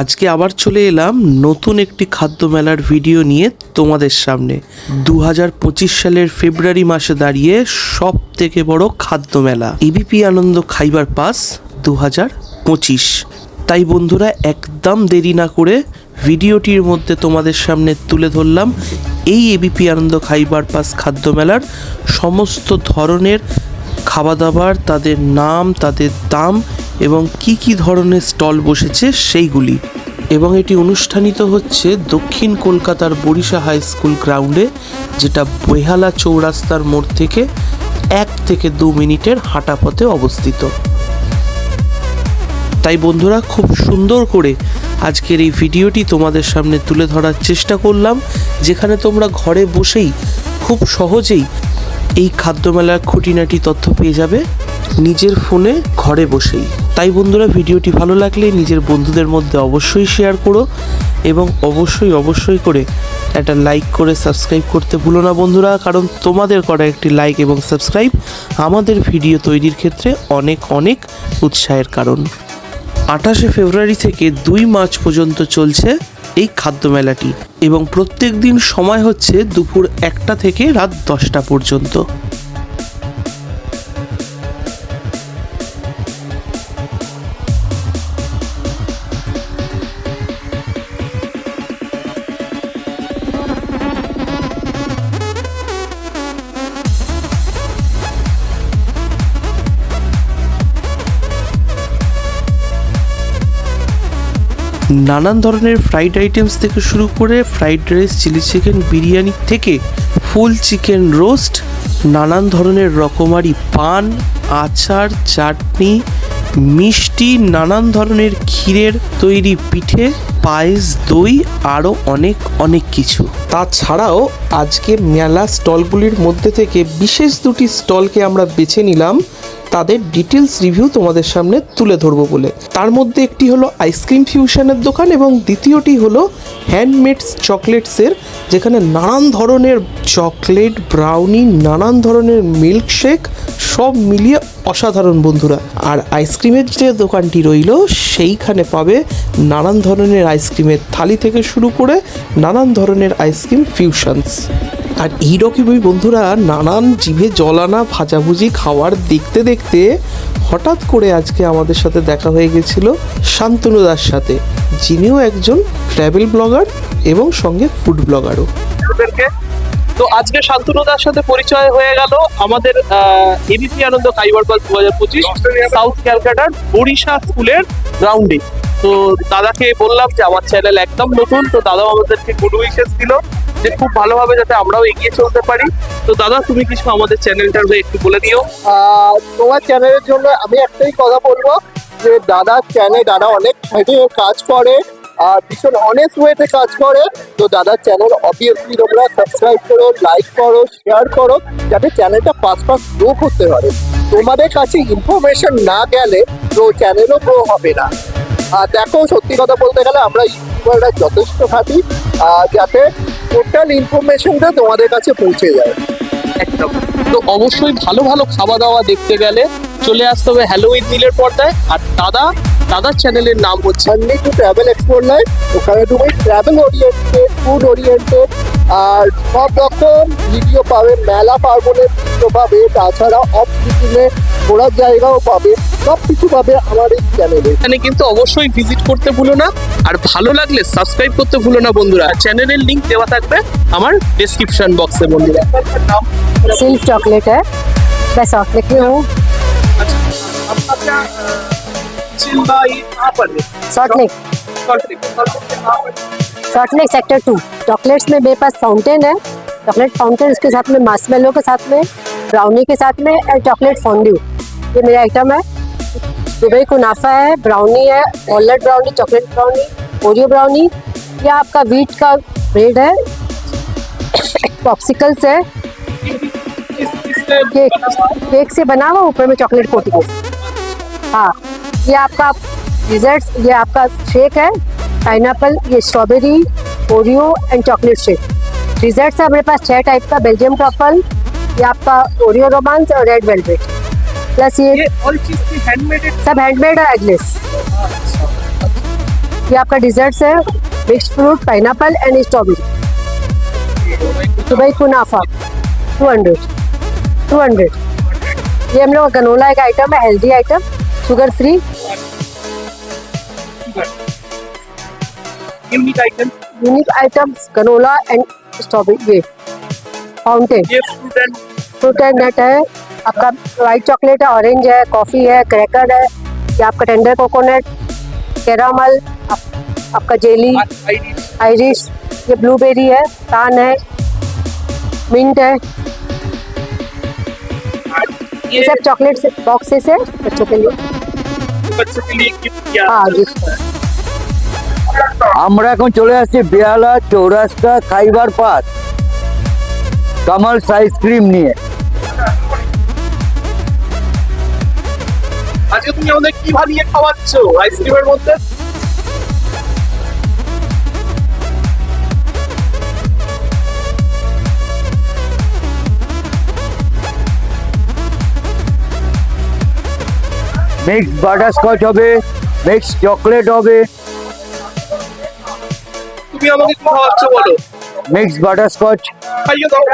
আজকে আবার চলে এলাম নতুন একটি খাদ্য মেলার ভিডিও নিয়ে তোমাদের সামনে। দু হাজার পঁচিশ সালের ফেব্রুয়ারি মাসে দাঁড়িয়ে সব থেকে বড় খাদ্য মেলা। এবিপি আনন্দ খাইবার পাস দু পঁচিশ। তাই বন্ধুরা, একদম দেরি না করে ভিডিওটির মধ্যে তোমাদের সামনে তুলে ধরলাম এই এবিপি আনন্দ খাইবার পাস খাদ্য মেলার সমস্ত ধরনের খাওয়া দাবার তাদের নাম, তাদের দাম এবং কি কি ধরনের স্টল বসেছে সেইগুলি। এবং এটি অনুষ্ঠানিত হচ্ছে দক্ষিণ কলকাতার বরিশা হাই স্কুল গ্রাউন্ডে, যেটা বৈহালা চৌরাস্তার মোড় থেকে এক থেকে দু মিনিটের হাঁটা পথে অবস্থিত। তাই বন্ধুরা, খুব সুন্দর করে আজকের এই ভিডিওটি তোমাদের সামনে তুলে ধরার চেষ্টা করলাম, যেখানে তোমরা ঘরে বসেই খুব সহজেই এই খাদ্যমেলার খুঁটিনাটি তথ্য পেয়ে যাবে। নিজের ফোনে ঘরে বসেই। তাই বন্ধুরা ভিডিওটি ভালো লাগলে নিজের বন্ধুদের মধ্যে অবশ্যই শেয়ার করো এবং অবশ্যই অবশ্যই করে একটা লাইক করে সাবস্ক্রাইব করতে ভুলো না বন্ধুরা, কারণ তোমাদের করা একটি লাইক এবং সাবস্ক্রাইব আমাদের ভিডিও তৈরির ক্ষেত্রে অনেক অনেক উৎসাহের কারণ। আঠাশে ফেব্রুয়ারি থেকে দুই মার্চ পর্যন্ত চলছে এই খাদ্য মেলাটি এবং প্রত্যেক দিন সময় হচ্ছে দুপুর একটা থেকে রাত দশটা পর্যন্ত। নানান ধরনের ফ্রাইড আইটেমস থেকে শুরু করে fried rice chilli chicken biryani থেকে ফুল চিকেন রোস্ট নানান ধরনের রকমারি পান, আচার, চাটনি, মিষ্টি, নানান ধরনের ক্ষীরের তৈরি পিঠে, পায়েস, দই আরও অনেক অনেক কিছু। তাছাড়াও আজকে মেলা স্টলগুলির মধ্যে থেকে বিশেষ দুটি স্টলকে আমরা বেছে নিলাম। তাদের ডিটেলস রিভিউ তোমাদের সামনে তুলে ধরবো বলে। তার মধ্যে একটি হলো আইসক্রিম ফিউশনের দোকান এবং দ্বিতীয়টি হলো হ্যান্ডমেড চকলেটসের যেখানে নানান ধরনের চকলেট ব্রাউনি নানান ধরনের মিল্কশেক সব মিলিয়ে অসাধারণ বন্ধুরা। আর আইসক্রিমের যে দোকানটি রইল, সেইখানে পাবে নানান ধরনের আইসক্রিমের থালি থেকে শুরু করে নানান ধরনের আইসক্রিম ফিউশনস আর এইরকমই বন্ধুরা নানান জিভে জলানা ভাজাভুজি খাওয়ার দেখতে দেখতে হঠাৎ করে আজকে আমাদের সাথে দেখা হয়ে গেছিল শান্তনু দার সাথে যিনিও একজন ট্রাভেল ব্লগার এবং সঙ্গে ফুড ব্লগারও তো আজকে শান্তনুদার সাথে পরিচয় হয়ে গেল আমাদের এবিপি আনন্দ কাইবার পাস দু হাজার পঁচিশ সাউথ ক্যালকাটার বরিশা স্কুলের গ্রাউন্ডে তো দাদাকে বললাম যে আমার চ্যানেল একদম নতুন তো দাদাও আমাদেরকে গুড উইশেস দিল। যে খুব ভালোভাবে যাতে আমরাও এগিয়ে চলতে পারি। তো দাদা, তুমি কিছু আমাদের চ্যানেলটার একটু বলে দিও। তোমার চ্যানেলের জন্য আমি একটাই কথা বলব যে দাদার চ্যানেল দাদা অনেক হেঁটে কাজ করে, আর ভীষণ অনেস্ট ওয়েতে কাজ করে। তো দাদার চ্যানেল অবভিয়াসলি তোমরা সাবস্ক্রাইব করো লাইক করো শেয়ার করো, যাতে চ্যানেলটা ফাস্ট ফাস্ট গ্রো করতে পারে। তোমাদের কাছে ইনফরমেশন না গেলে তো চ্যানেলও গ্রো হবে না। আর দেখো, সত্যি কথা বলতে গেলে আমরা ইউটিউবাররা যথেষ্ট খাটি। যাতে টোটাল ইনফরমেশনটা তোমাদের কাছে পৌঁছে যায়। একদম। তো অবশ্যই ভালো ভালো খাওয়া দাওয়া দেখতে গেলে চলে আসতে হবে হ্যালোইন মিলের পর্দায়। আর দাদা দাদার চ্যানেলের নাম হচ্ছে Sunday to travel explore life ওখানে তুমি ট্রাভেল ওরিয়েন্টেড ফুড ওরিয়েন্টেড আর সব রকম ভিডিও পাবে মেলা পার্বণের ভিডিও পাবে তাছাড়া অফ সিজনে ঘোরার জায়গাও পাবে সব কিছু পাবে আমার এই চ্যানেলে এখানে কিন্তু অবশ্যই ভিজিট করতে ভুলো না আর ভালো লাগলে সাবস্ক্রাইব করতে ভুলো না বন্ধুরা চ্যানেলের লিংক দেওয়া থাকবে আমার ডেসক্রিপশন বক্সে বন্ধুরা নাম सिल्क चॉकलेट है मैं सॉफ्ट लिख में हूँ आपका कहाँ पर है Salt Lake Salt Lake Salt Lake के कहाँ पर? Salt Lake sector two chocolates में मेरे पास फाउंटेन है। चॉकलेट फाउंटेन उसके साथ में मार्शमेलो के साथ में ब्राउनी के साथ में और चॉकलेट फॉन्ड्यू ये मेरा आइटम है। दुबई कुनाफा है ब्राउनी है walnut brownie chocolate brownie Oreo brownie या आपका वीट का ब्रेड है। पॉप्सिकल्स है। केक? केक से बना हुआ ऊपर में चॉकलेट कोटिंग हाँ। ये आपका डिजर्ट्स ये आपका शेक है पाइनएप्पल ये strawberry Oreo and chocolate shake desserts है मेरे पास छह टाइप का बेल्जियम ट्रफल ये आपका ओरियो रोमांस और रेड वेलवेट प्लस ये ये ऑल चीज़ हैंडमेड सब हैंडमेड है एगलेस ये आपका डिजर्ट्स है mix fruit pineapple and strawberry Dubai कुनाफा two hundred two hundred ये हम लोग का गनोला एक आइटम है healthy item sugar free unique item unique items granola and strawberry ये फाउंटेन ये fruit and fruit and nut है आपका वाइट चॉकलेट है ऑरेंज है कॉफ़ी है क्रैकर है ये आपका टेंडर कोकोनट कैरामल आप, आपका जेली आइरिश ये ब्लूबेरी है तान है मिंट है। ये ये सब चॉकलेट बॉक्सेस है बच्चों के लिए। बच्चों के लिए गिफ्ट किया हाँ गिफ्ट আমরা এখন চলে আসছি বেহালা চৌরাস্তা খাইবার পাস কামালস আইসক্রিম নিয়ে আজকে তুমি আমাদের কি বানিয়ে খাওয়াচ্ছ আইসক্রিমের মধ্যে মিক্স বাটারস্কচ হবে মিক্স চকলেট হবে। তুমি আমাকে কি খাওয়াচ্ছ বলো? মিক্স বাটারস্কচ খাইয়ে দাও।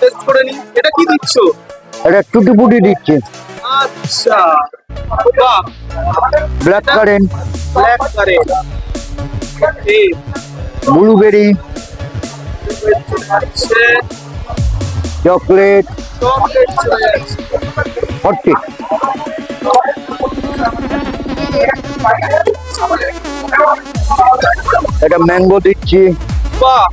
টেস্ট করে নি। এটা কি দিচ্ছ? এটা টুটি পুটি দিচ্ছে। আচ্ছা। বাহ। Black currant black currant blueberry chocolate chocolate যাচ্ছে ফর্টি এটা ম্যাঙ্গো দিচ্ছি। বাহ।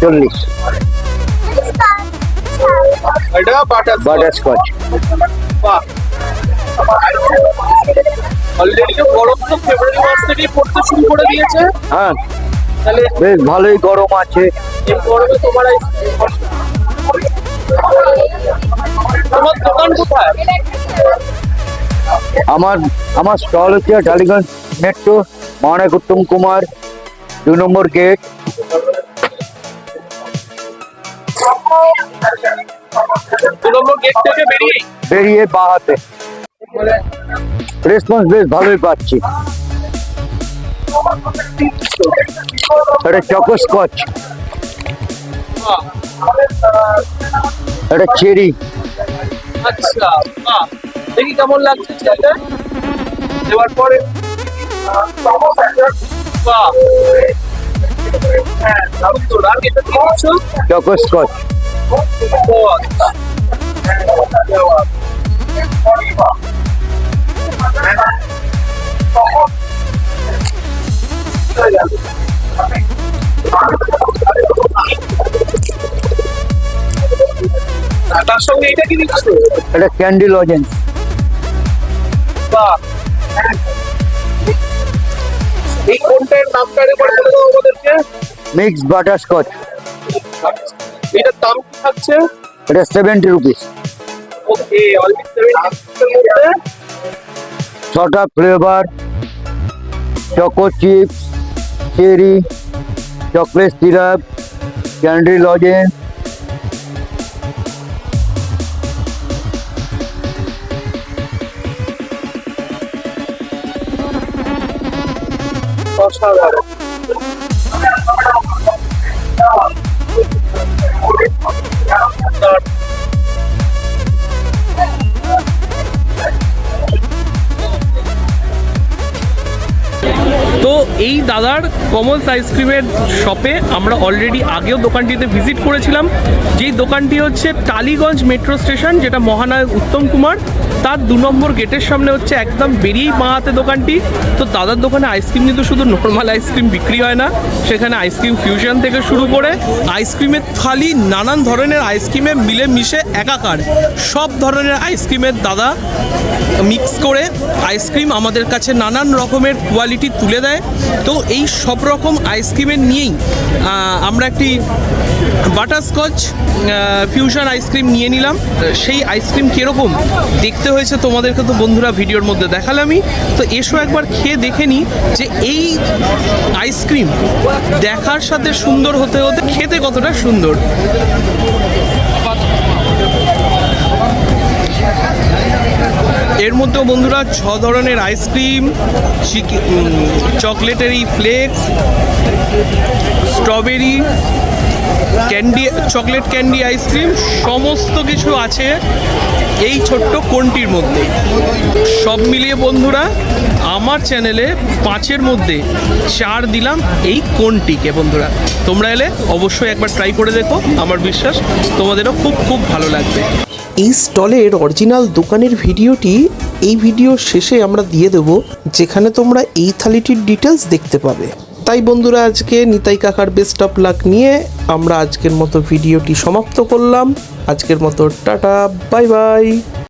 চল্লিশ। এটা বাটার বাটারস্কচ বাহ। অলরেডি তো গরম তো ফেব্রুয়ারি মাস থেকেই পড়তে শুরু করে দিয়েছে। হ্যাঁ। তাহলে বেশ ভালোই গরম আছে। এই গরমে তোমার তোমার দোকান কোথায়? আমার আমার স্টল হচ্ছে টালিগঞ্জ মেট্রো মহানায়ক উত্তম কুমার দু নম্বর গেট দু নম্বর গেট থেকে বেরিয়েই বেরিয়ে বা হাতে। রেসপন্স বেশ ভালোই পাচ্ছি। এটা চকোস্কচ। বাহ, এটা চেরি আচ্ছা বাহ। দেখি কেমন লাগছে ছেলেটা দেওয়ার পরে হ্যাঁ চকোস্কচ তার সঙ্গে এটা কি দিচ্ছ? এটা ক্যান্ডি লজেন্স এই কোনটার নামটা একবার বলে দাও আমাদেরকে মিক্স বাটারস্কচ এটার দাম কি থাকছে? এটা seventy rupees okay already seventy মধ্যে। ছটা flavour choco chips cherry chocolate syrup candy lozenges অসাধারণ তো এই দাদার কমলস আইসক্রিমের শপে আমরা অলরেডি আগেও দোকানটিতে ভিজিট করেছিলাম। যেই দোকানটি হচ্ছে টালিগঞ্জ মেট্রো স্টেশন যেটা মহানায়ক উত্তম কুমার, তার দু নম্বর গেটের সামনে হচ্ছে একদম বেরিয়েই বাঁ হাতে দোকানটি। তো দাদার দোকানে আইসক্রিম কিন্তু শুধু নর্মাল আইসক্রিম বিক্রি হয় না, সেখানে আইসক্রিম ফিউশন থেকে শুরু করে আইসক্রিমের থালি, নানান ধরনের আইসক্রিমে মিলে মিশে একাকার। সব ধরনের আইসক্রিমের দাদা মিক্স করে আইসক্রিম আমাদের কাছে নানান রকমের কোয়ালিটি তুলে দেয়। তো এই সব রকম আইসক্রিমের নিয়েই আমরা একটি বাটারস্কচ ফিউশন আইসক্রিম নিয়ে নিলাম। সেই আইসক্রিম কীরকম? দেখতে হয়েছে তোমাদেরকে তো বন্ধুরা ভিডিওর মধ্যে দেখালামই। তো এসো একবার খেয়ে দেখে নিই যে এই আইসক্রিম দেখার সাথে সুন্দর হতে হতে খেতে কতটা সুন্দর। এর মধ্যেও বন্ধুরা ছ ধরনের আইসক্রিম চকলেটের এই flakes strawberry candy, chocolate candy ice cream, সমস্ত কিছু আছে এই ছোট্ট কোনটির মধ্যে। সব মিলিয়ে বন্ধুরা, আমার চ্যানেলে পাঁচের মধ্যে চার দিলাম এই কোনটিকে বন্ধুরা। তোমরা এলে অবশ্যই একবার ট্রাই করে দেখো, আমার বিশ্বাস তোমাদেরও খুব খুব ভালো লাগবে। এই স্টলের অরিজিনাল দোকানের ভিডিওটি এই ভিডিও শেষে আমরা দিয়ে দেব, যেখানে তোমরা এই থালিটির ডিটেলস দেখতে পাবে। তাই বন্ধুরা, আজকে নিতাই কাকার বেস্ট অফ লাক নিয়ে আমরা আজকের মতো ভিডিওটি সমাপ্ত করলাম। আজকের মতো টাটা বাই বাই